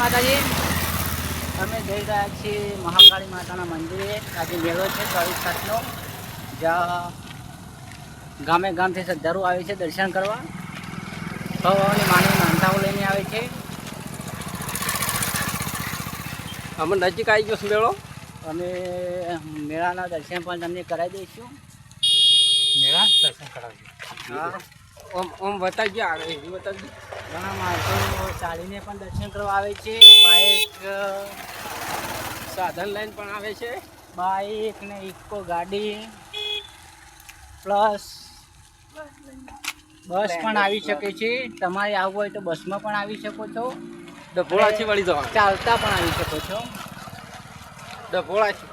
માતાજી. અમે જઈ રહ્યા છીએ મહાકાળી માતાના મંદિરે. આજે મેળો છે ચોવીસ સાતનો. જ્યાં ગામે ગામથી શ્રદ્ધાળુ આવે છે દર્શન કરવા. સૌની માની માનતાઓ લઈને આવે છે. અમે નજીક આવી ગયો છે મેળો? અમે મેળાના દર્શન પણ તમને કરાવી દઈશું. મેળા દર્શન કરાવજો હા. ઓમ ઓમ બતાવજો આગળ એવી બતાવજો. ઘણા માણસો ચાલીને પણ દર્શન કરવા આવે છે. બાઇક સાધન લઈને પણ આવે છે. બાઇક ને ઇકો ગાડી પ્લસ બસ પણ આવી શકે છે. તમારે આવવું હોય તો બસમાં પણ આવી શકો છો. ડભોળાથી વળી જવા ચાલતા પણ આવી શકો છો. ડભોળાથી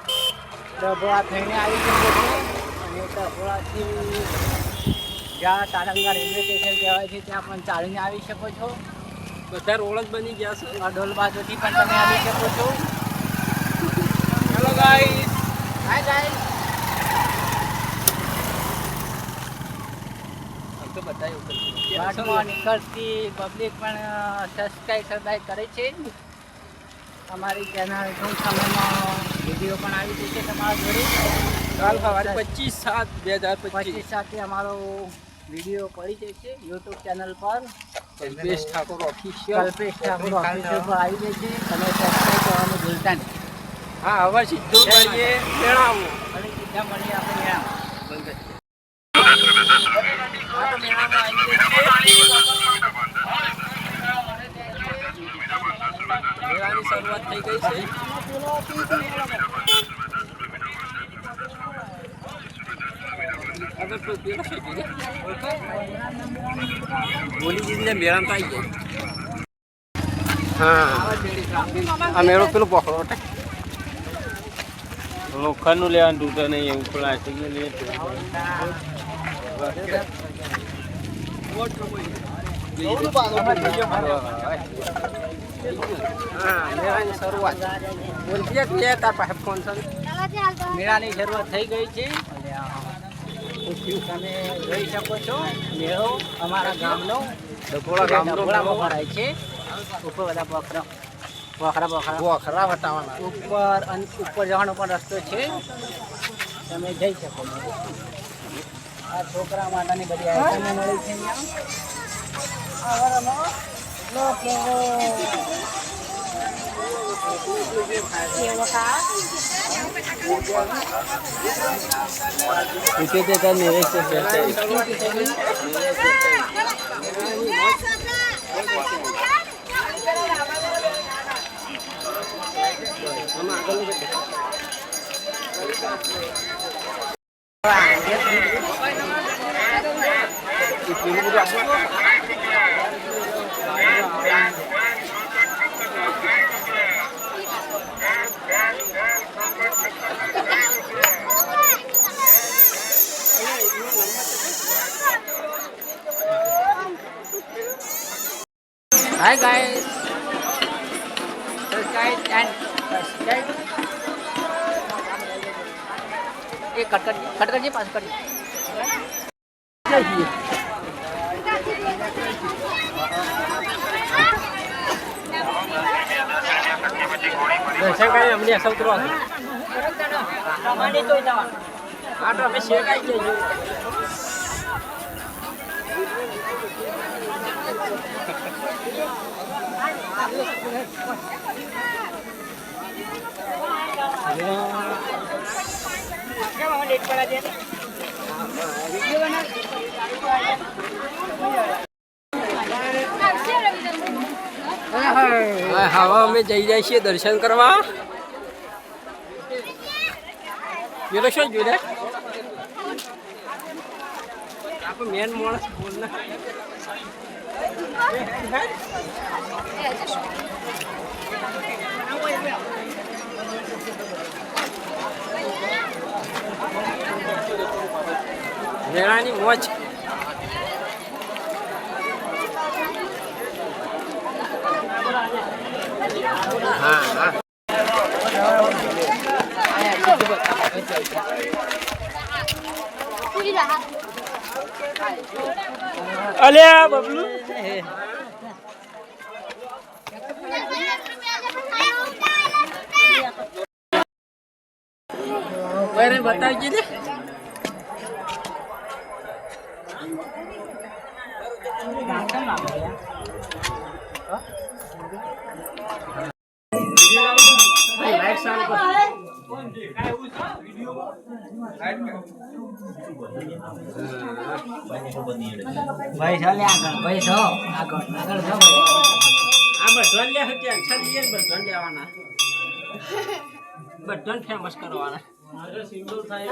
ડભોળા થઈને આવી શકો છો. અને ડભોળાથી જ્યાં તારંગા રેલવે સ્ટેશન કહેવાય છે ત્યાં પણ ચાલીને આવી શકો છો. બધા રોડ જ બની ગયા છે. અડોલ બાજુથી પણ તમે આવી શકો છો. હેલો ગાઈસ હાય ગાઈસ તો બધા એવું નીકળતી પબ્લિક પણ સબસ્ક્રાઈબ સબસ્ક્રાઈબ કરે છે. અમારી ચેનલ ટૂંક સમયમાં વીડિયો પણ આવી જશે તમારા જોડે. કાલ સવારે પચીસ સાત બે હજાર પચીસ. સાથે અમારો વીડિયો પડી જશે યુટ્યુબ ચેનલ પર. કલ્પેશ ઠાકોર ઓફિશિયલ કલ્પેશ ઠાકોર ઓફિશિયલ પર આવી જશે. તમે સબસ્ક્રાઈબ કરવાનું ભૂલતા નહીં. હા હવે સીધું કરીએ મેળાવો. અને સીધા મળીએ આપણે. મેળાની શરૂઆત થઈ ગઈ છે આગળ તો પેલો છે કે નહીં? બોલીજીને મેળામાં તો આવી જાય હા. આ મેળો પેલો પકડો. લોખંડનું લેવાનું તૂટે નહીં એવું પ્લાસ્ટિકનું લે મેળાની શરૂઆત થઈ ગઈ છે. તમે જોઈ શકો છો મેળો અમારા ગામનો. ડભોળા ગામનો ડભોળામાં ભરાય છે. ઉપર બધા બકરા બકરા બકરા બોખરા વટાવાના. ઉપર અને ઉપર જવાનો પણ રસ્તો છે. તમે જઈ શકો છો. આ છોકરા માતાની બધી આઈટમો મળી છે અહીંયા. લોકો ઇકે તે તાર નિરેશ છે Hi guys. Subscribe and subscribe. ये कट कर कट कर पास कर દર્શન કરી અમને અસર ઉતરો સામાન્ય તો જવાનું આ તો અમે શેકાઈ જઈએ હા હવે અમે જઈ જાય છીએ દર્શન કરવા. પેલો શું જોડે મેન માણસ બોલ ને. મેળાની મોજ. અલ્યા બબલુ. અરે બતાવજે ને. લાઈટ ચાલુ ભાઈ આ બધો લે ટેન્શન લઈએ ને બધો લેવાના ફેમસ કરવાના થાય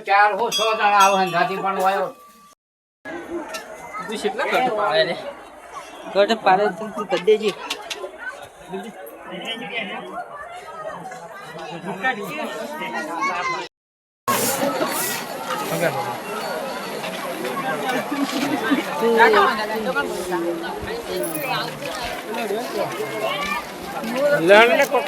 ચાર હો સો જણા આવો હંગાથી પણ વાયો તું કેટલા કટ પાડે રે? કટ પાડે તું તું કરી દેજે. લણ ને કોક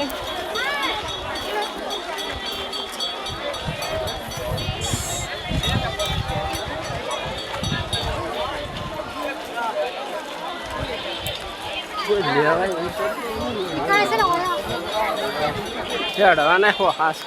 ચડવા ને હાસ